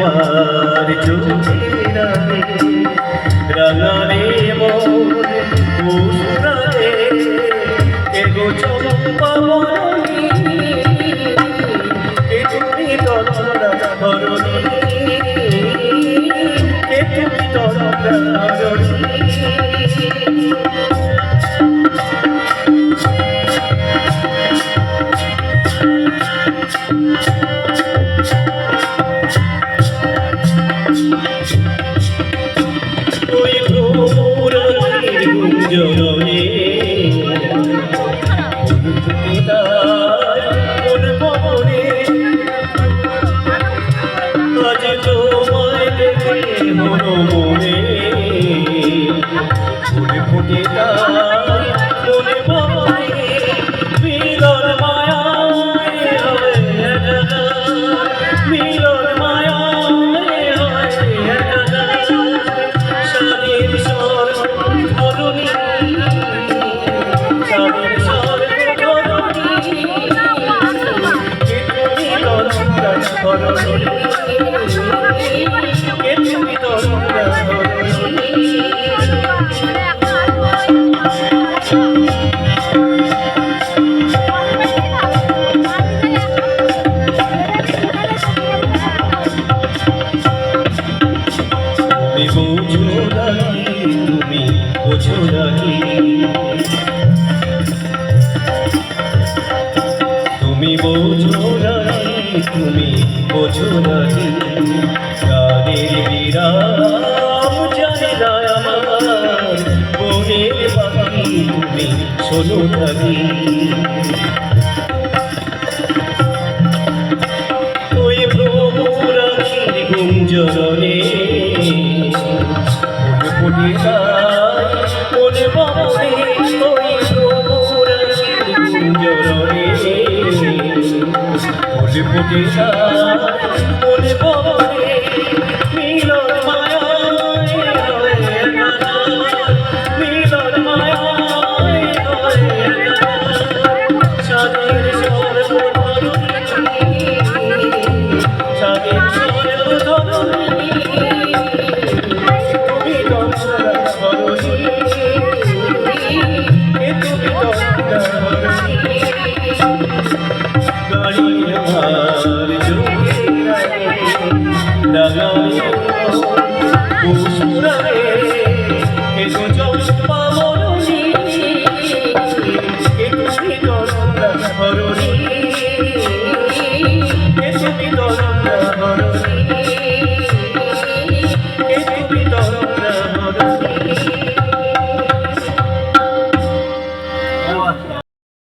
আমার চোখে রাঙারে মোরে এগো চম্পা এ তুমি তরলা ধরণী এ তুমি তরলা ধরণী তুমি বোঝো না যাদের বিরাম জানে না আমার। বনের বাকি তুমি শোনো থাকি ওই প্রভু রাখির গুঞ্জরণে মনে বাবা Jesus. la la la